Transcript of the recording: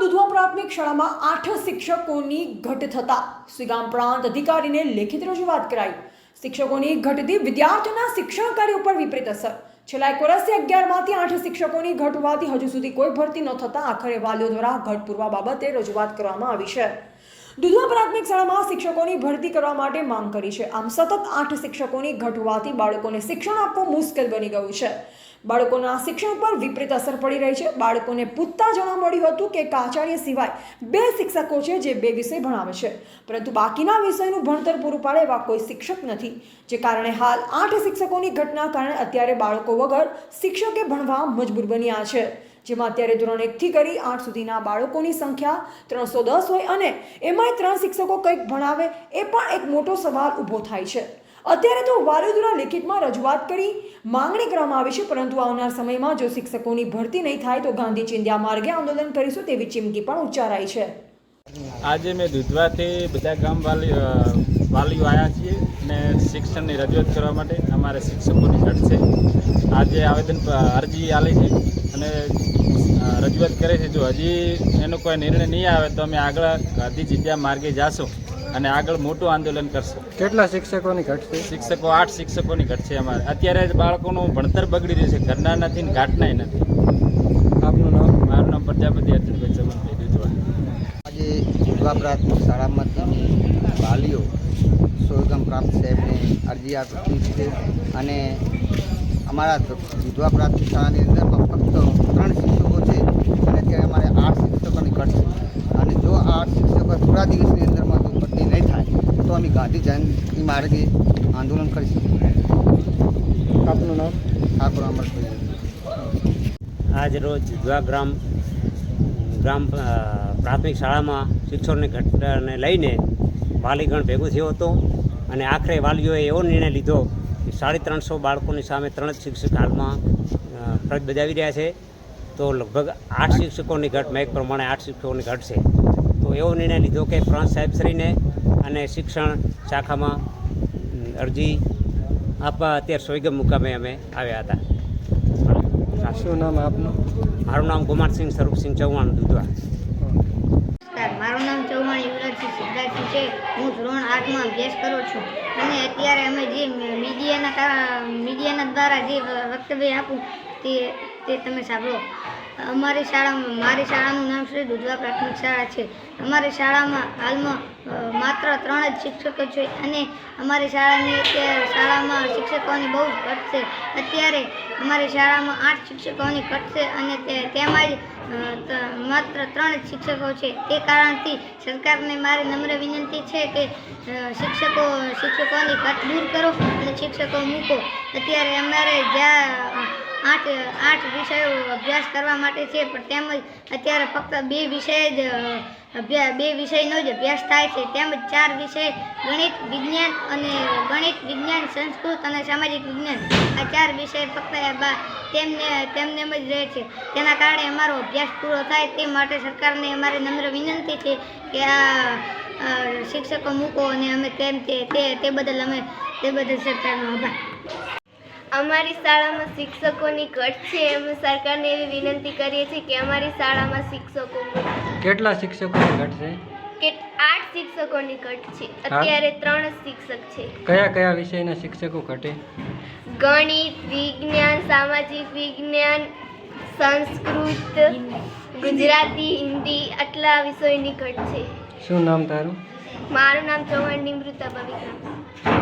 પ્રાથમિક શાળામાં આઠ શિક્ષકોની ઘટ થતા સુગામ પ્રાંત અધિકારીને લેખિત રજૂઆત કરાઈ. શિક્ષકોની ઘટથી વિદ્યાર્થીઓના શિક્ષણ કાર્ય ઉપર વિપરીત અસર. છેલ્લા એક વર્ષથી અગિયારમાંથી આઠ શિક્ષકોની ઘટ હોવાથી હજુ સુધી કોઈ ભરતી ન થતાં આખરે વાલીઓ દ્વારા ઘટ પૂરવા બાબતે રજૂઆત કરવામાં આવી છે. દુધવા પ્રાથમિક શાળામાં શિક્ષકોની ભરતી કરવા માટે માંગ કરી છે. આમ સતત આઠ શિક્ષકોની ઘટ હોવાથી બાળકોને શિક્ષણ આપવું મુશ્કેલ બની ગયું છે. બાળકોના શિક્ષણ પર વિપરીત અસર પડી રહી છે. બાળકોને પૂછતા જાણવા મળ્યું હતું કે કાચાર્ય સિવાય બે શિક્ષકો છે જે બે વિષય ભણાવે છે. પરંતુ બાકીના વિષયનું ભણતર પૂરું પાડે એવા કોઈ શિક્ષક નથી. જે કારણે હાલ આઠ શિક્ષકોની ઘટના કારણે અત્યારે બાળકો વગર શિક્ષકે ભણવા મજબૂર બન્યા છે. જેમાં અત્યારે ધોરણ એકથી કરી આઠ સુધીના બાળકોની સંખ્યા ત્રણસો દસ હોય અને એમાંય ત્રણ શિક્ષકો કંઈક ભણાવે એ પણ એક મોટો સવાલ ઊભો થાય છે. અત્યારે તો વાલીઓ દ્વારા લેખિતમાં રજૂઆત કરી માંગણી કરવામાં આવી છે, પરંતુ આવનાર સમયમાં જો શિક્ષકોની ભરતી નહીં થાય તો ગાંધી ચિંધ્યા માર્ગે આંદોલન કરીશું તેવી ચીમકી પણ ઉચ્ચારાઈ છે. આજે મેં દૂધવાથી બધા ગામ વાલી વાલીઓ આવ્યા છીએ અને શિક્ષણની રજૂઆત કરવા માટે અમારે શિક્ષકોની ઘટ છે. આજે આવેદન અરજી આલી છે અને રજૂઆત કરે છે. જો હજી એનો કોઈ નિર્ણય નહીં આવે તો અમે આગળ ગાંધી જગ્યા માર્ગે જાશું. અને આગળ મોટું આંદોલન કરશું. કેટલા શિક્ષકોની ઘટશે શિક્ષકો આઠ શિક્ષકોની ઘટશે અમારે. અત્યારે જ બાળકોનું ભણતર બગડી રહ્યું છે. ઘરના નથી ને ઘાટનાય નથી. આપનું નામ? મારું નામ પ્રજાપતિ અર્જુનભાઈ ચમનભાઈ દુધવા આજે પ્રાથમિક શાળામાંથી વાલીઓ સોગમ પ્રાપ્ત સાહેબને અરજી આપી છે અને અમારા વિધવા પ્રાથમિક શાળાની અંદર ફક્ત ત્રણ શિક્ષકો છે અને ત્યાં અમારે આઠ શિક્ષકોની ઘટ છે. અને જો આઠ શિક્ષકો થોડા દિવસની અંદરમાં જો ભરતી નહીં થાય તો અમે ગાંધી જયંતિ માર્ગે આંદોલન કરીશું આપનું નામ? ઠાકોર અમરભાઈ. આજ રોજ જુદા ગ્રામ ગ્રામ પ્રાથમિક શાળામાં શિક્ષકોની ઘટનાને લઈને વાલીગણ ભેગું થયો હતો અને આખરે વાલીઓએ એવો નિર્ણય લીધો કે સાડી ત્રણસો બાળકોની સામે ત્રણ જ શિક્ષક હાલમાં ફરજ બજાવી રહ્યા છે. તો લગભગ આઠ શિક્ષકોની ઘટ, મેં પ્રમાણે આઠ શિક્ષકોની ઘટ છે. તો એવો નિર્ણય લીધો કે પ્રાંત સાહેબશ્રીને અને શિક્ષણ શાખામાં અરજી આપવા અત્યારે સોયગમ મુકામે અમે આવ્યા હતા. શું નામ આપનું? મારું નામ કુમારસિંહ સ્વરૂપસિંહ ચૌહાણ દુધવા. મારું નામ ચૌહાણ યુવરાજસિંહ સિદ્ધાર્થસિંહ છે. હું ધોરણ આઠમાં અભ્યાસ કરું છું. અને અત્યારે અમે જે મીડિયાના મીડિયાના દ્વારા જે વક્તવ્ય આપું તે તે તમે સાંભળો. અમારી શાળામાં, મારી શાળાનું નામ શ્રી દુધવા પ્રાથમિક શાળા છે. અમારી શાળામાં હાલમાં માત્ર ત્રણ જ શિક્ષકો છે અને અમારી શાળાની શાળામાં શિક્ષકોની બહુ ઘટ છે. અત્યારે અમારી શાળામાં આઠ શિક્ષકોની ઘટ છે અને તેમાં જ માત્ર ત્રણ જ શિક્ષકો છે. તે કારણથી સરકારને મારી નમ્ર વિનંતી છે કે શિક્ષકો, શિક્ષકોની ઘટ દૂર કરો અને શિક્ષકો મૂકો. અત્યારે અમારે જ્યાં આઠ આઠ વિષયો અભ્યાસ કરવા માટે છે, પણ તેમજ અત્યારે ફક્ત બે વિષય જ અભ્યાસ બે વિષયનો જ અભ્યાસ થાય છે. તેમજ ચાર વિષય, ગણિત, વિજ્ઞાન અને ગણિત, વિજ્ઞાન, સંસ્કૃત અને સામાજિક વિજ્ઞાન. આ ચાર વિષય ફક્ત તેમને તેમને જ રહે છે. તેના કારણે અમારો અભ્યાસ પૂરો થાય તે માટે સરકારને અમારી નમ્ર વિનંતી છે કે આ શિક્ષકો મૂકો અને અમે તેમ તે બદલ અમે, તે બદલ સરકારનો આભાર. અમારી શાળામાં શિક્ષકોની ઘટ છે. અમે સરકારને એવી વિનંતી કરીએ છીએ કે અમારી શાળામાં શિક્ષકો કેટલા શિક્ષકોની ઘટશે કે આઠ શિક્ષકોની ઘટ છે. અત્યારે ત્રણ જ શિક્ષક છે. કયા કયા વિષયના શિક્ષકો ઘટે? ગણિત વિજ્ઞાન સામાજિક વિજ્ઞાન સંસ્કૃત ગુજરાતી હિન્દી આટલા વિષયની ઘટ છે. શું નામ તારું? મારું નામ ચૌહાણ નિમૃતા પવિત્રા